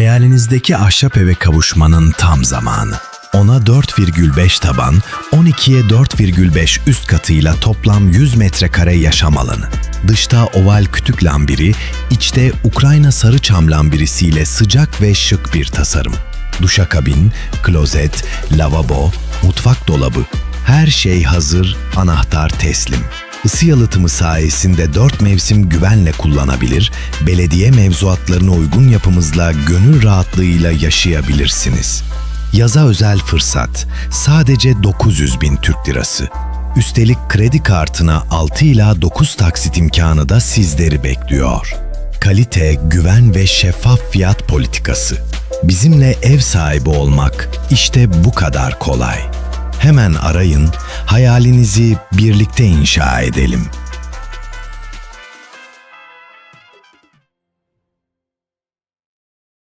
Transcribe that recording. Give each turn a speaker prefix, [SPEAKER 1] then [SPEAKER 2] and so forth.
[SPEAKER 1] Hayalinizdeki ahşap eve kavuşmanın tam zamanı. Ona 4,5 taban, 12'ye 4,5 üst katıyla toplam 100 metrekare yaşam alanı. Dışta oval kütük lambiri, içte Ukrayna sarı çam lambirisiyle sıcak ve şık bir tasarım. Duşakabin, klozet, lavabo, mutfak dolabı. Her şey hazır, anahtar teslim. Isı yalıtımı sayesinde 4 mevsim güvenle kullanabilir, belediye mevzuatlarına uygun yapımızla gönül rahatlığıyla yaşayabilirsiniz. Yaza özel fırsat, sadece 900 bin Türk lirası. Üstelik kredi kartına 6 ila 9 taksit imkanı da sizleri bekliyor. Kalite, güven ve şeffaf fiyat politikası. Bizimle ev sahibi olmak işte bu kadar kolay. Hemen arayın, hayalinizi birlikte inşa edelim.